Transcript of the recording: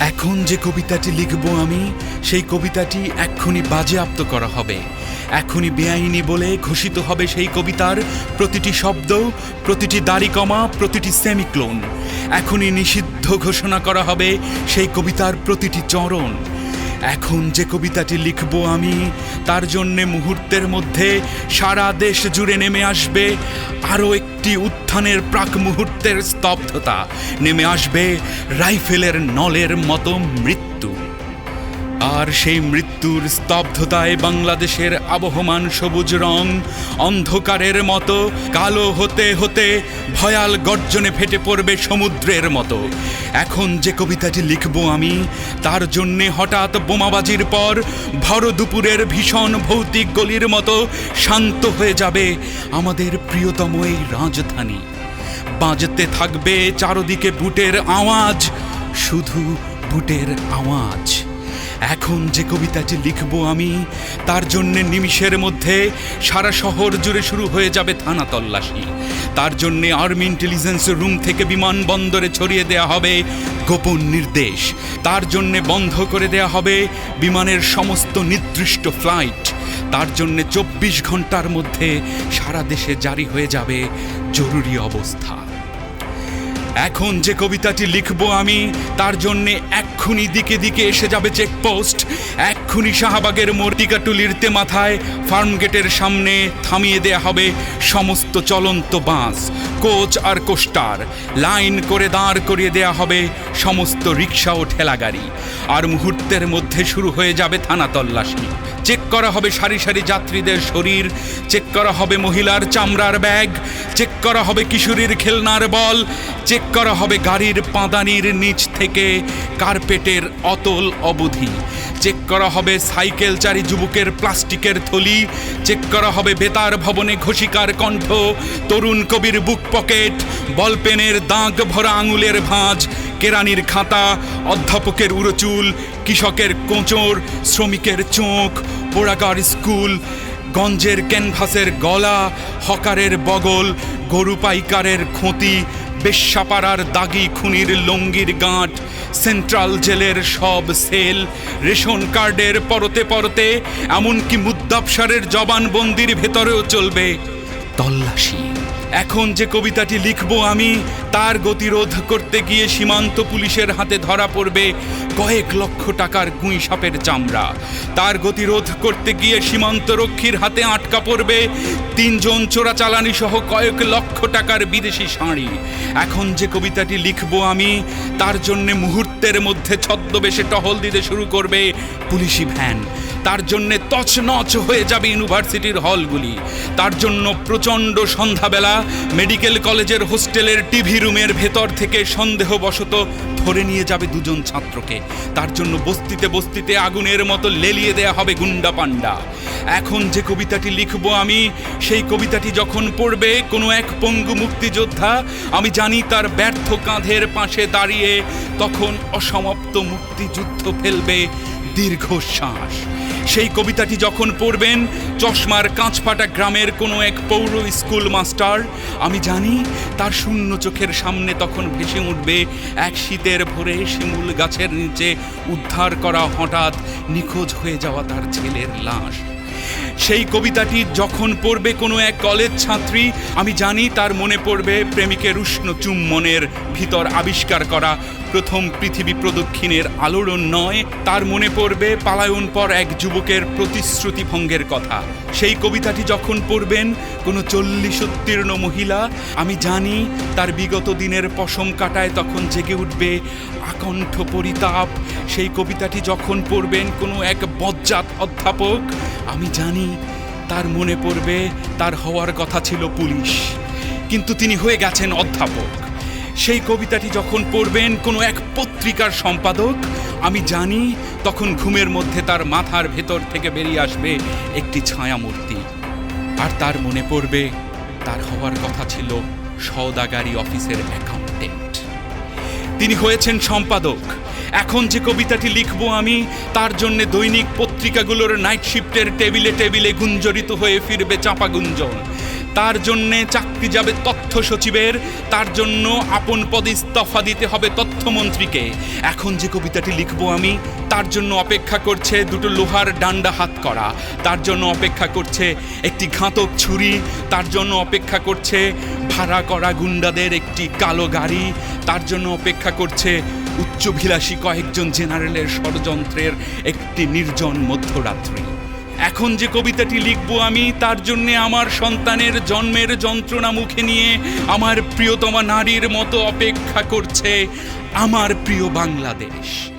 এখন যে কবিতাটি লিখব আমি, সেই কবিতাটি এক্ষুনি বাজেয়াপ্ত করা হবে। এখনই বেআইনি বলে ঘোষিত হবে সেই কবিতার প্রতিটি শব্দ, প্রতিটি দাড়ি কমা, প্রতিটি সেমিক্লোন। এখনই নিষিদ্ধ ঘোষণা করা হবে সেই কবিতার প্রতিটি চরণ। এখন যে কবিতাটি লিখব আমি, তার জন্যে মুহূর্তের মধ্যে সারা দেশ জুড়ে নেমে আসবে আরও একটি উত্থানের প্রাক মুহূর্তের স্তব্ধতা। নেমে আসবে রাইফেলের নলের মতো মৃত্যু। আর সেই মৃত্যুর স্তব্ধতায় বাংলাদেশের আবহমান সবুজ রং অন্ধকারের মতো, কালো হতে হতে ভয়াল গর্জনে ফেটে পড়বে সমুদ্রের মতো। এখন যে কবিতাটি লিখব আমি, তার জন্যে হঠাৎ বোমাবাজির পর ভর দুপুরের ভীষণ ভৌতিক গলির মতো শান্ত হয়ে যাবে আমাদের প্রিয়তম এই রাজধানী। বাজতে থাকবে চারদিকে বুটের আওয়াজ, শুধু বুটের আওয়াজ। এখন যে কবিতাটি লিখব আমি, তার জন্য নিমিষের মধ্যে সারা শহর জুড়ে শুরু হয়ে যাবে থানা তল্লাশি। তার জন্যে আর্মি ইন্টেলিজেন্স রুম থেকে বিমানবন্দরে ছড়িয়ে দেয়া হবে গোপন নির্দেশ। তার জন্যে বন্ধ করে দেয়া হবে বিমানের সমস্ত নির্দিষ্ট ফ্লাইট। তার জন্যে চব্বিশ ঘণ্টার মধ্যে সারা দেশে জারি হয়ে যাবে জরুরি অবস্থা। এখন যে কবিতাটি লিখব আমি, তার জন্য এক্ষুনি দিকে দিকে এসে যাবে চেকপোস্ট এক্ষুনি শাহবাগের মর্তিকাটুলিরতে মাথায় ফার্ম গেটের সামনে থামিয়ে দেয়া হবে সমস্ত চলন্ত বাস কোচ আর কোস্টার। লাইন করে দাঁড় করিয়ে দেয়া হবে সমস্ত রিক্সা ও ঠেলাগাড়ি। আর মুহূর্তের মধ্যে শুরু হয়ে যাবে থানা তল্লাশি। চেক করা হবে সারি সারি যাত্রীদের শরীর, চেক করা হবে মহিলার চামড়ার ব্যাগ, চেক করা হবে কিশোরীর খেলনার বল, চেক করা হবে গাড়ির পাঁদানির নিচ থেকে কার্পেটের অতল অবধি, চেক করা হবে সাইকেল চারি যুবকের প্লাস্টিকের থলি, চেক করা হবে বেতার ভবনে ঘোষিকার কণ্ঠ, তরুণ কবির বুক পকেট বলপেনের দাগ ভরা আঙুলের ভাঁজ কেরানির খাতা, অধ্যাপকের উড়োচুল কৃষকের কোঁচর, শ্রমিকের চোখ পোড়াকার স্কুল, গঞ্জের ক্যানভাসের গলা, হকারের বগল, গরু পাইকারের খুঁতি, বেশ্যাপাড়ার দাগি খুনির লঙ্গির গাঁট, সেন্ট্রাল জেলের সব সেল, রেশন কার্ডের পরতে পরতে, এমনকি মুদ্দাবসারের জবানবন্দির ভেতরেও চলবে তল্লাশি। এখন যে কবিতাটি লিখব আমি, তার গতিরোধ করতে গিয়ে সীমান্ত পুলিশের হাতে ধরা পড়বে কয়েক লক্ষ টাকার গুঁই সাপের চামড়া। তার গতিরোধ করতে গিয়ে সীমান্ত রক্ষীর হাতে আটকা পড়বে তিনজন চোরাচালানি সহ কয়েক লক্ষ টাকার বিদেশি শাড়ি। এখন যে কবিতাটি লিখব আমি, তার জন্য মুহূর্তের মধ্যে ছদ্মবেশে টহল দিতে শুরু করবে পুলিশি ভ্যান। তার জন্যে তছনছ হয়ে যাবে ইউনিভার্সিটির হলগুলি। তার জন্য প্রচণ্ড সন্ধ্যাবেলা মেডিকেল কলেজের হোস্টেলের টিভি রুমের ভেতর থেকে সন্দেহবশত ধরে নিয়ে যাবে দুজন ছাত্রকে। তার জন্য বস্তিতে বস্তিতে আগুনের মতো লেলিয়ে দেয়া হবে গুন্ডা পান্ডা এখন যে কবিতাটি লিখব আমি, সেই কবিতাটি যখন পড়বে কোনো এক পঙ্গু মুক্তিযোদ্ধা, আমি জানি তার ব্যর্থ কাঁধের পাশে দাঁড়িয়ে তখন অসমাপ্ত মুক্তিযুদ্ধ ফেলবে দীর্ঘশ্বাস। সেই কবিতাটি যখন পড়বেন, চশমার কাঁচপাটা গ্রামের কোনো এক পৌর স্কুল মাস্টার, আমি জানি তার শূন্য চোখের সামনে তখন ভেসে উঠবে এক শীতের ভোরে শিমুল গাছের নিচে উদ্ধার করা হঠাৎ নিখোঁজ হয়ে যাওয়া তার ছেলের লাশ। সেই কবিতাটি যখন পড়বে কোনো এক কলেজ ছাত্রী, আমি জানি তার মনে পড়বে প্রেমিকের উষ্ণ চুম্বনের ভিতর আবিষ্কার করা প্রথম পৃথিবী প্রদক্ষিণের আলোড়ন নয়, তার মনে পড়বে পালায়ন পর এক যুবকের প্রতিশ্রুতি ভঙ্গের কথা। সেই কবিতাটি যখন পড়বেন, কোনো চল্লিশ উত্তীর্ণ মহিলা, আমি জানি তার বিগত দিনের পশম কাটায় তখন জেগে উঠবে আকণ্ঠ পরিতাপ। সেই কবিতাটি যখন পড়বেন, কোনো এক বজ্জাত অধ্যাপক, আমি জানি তার মনে পড়বে, তার হওয়ার কথা ছিল পুলিশ। কিন্তু তিনি হয়ে গেছেন অধ্যাপক। সেই কবিতাটি যখন পড়বেন কোনো এক পত্রিকার সম্পাদক, আমি জানি তখন ঘুমের মধ্যে তার মাথার ভেতর থেকে বেরিয়ে আসবে একটি ছায়ামূর্তি। আর তার মনে পড়বে, তার হওয়ার কথা ছিল সওদাগারি অফিসের অ্যাকাউন্টেন্ট। তিনি হয়েছেন সম্পাদক। এখন যে কবিতাটি লিখব আমি, তার জন্য দৈনিক পত্রিকাগুলোর নাইট শিফটের টেবিলে টেবিলে গুঞ্জরিত হয়ে ফিরবে চাপা গুঞ্জন। তার জন্যে চাকরি যাবে তথ্য সচিবের, তার জন্য আপন পদে ইস্তফা দিতে হবে তথ্যমন্ত্রীকে। এখন যে কবিতাটি লিখব আমি, তার জন্য অপেক্ষা করছে দুটো লোহার ডান্ডা হাত করা। তার জন্য অপেক্ষা করছে একটি ঘাতক ছুরি, তার জন্য অপেক্ষা করছে ভাড়া করা গুন্ডাদের একটি কালো গাড়ি, তার জন্য অপেক্ষা করছে উচ্চভিলাষী কয়েকজন জেনারেলের ষড়যন্ত্রের একটি নির্জন মধ্যরাত্রি। এখন যে কবিতাটি লিখব আমি, তার জন্যে আমার সন্তানের জন্মের যন্ত্রণা মুখে নিয়ে আমার প্রিয়তমা নারীর মতো অপেক্ষা করছে আমার প্রিয় বাংলাদেশ।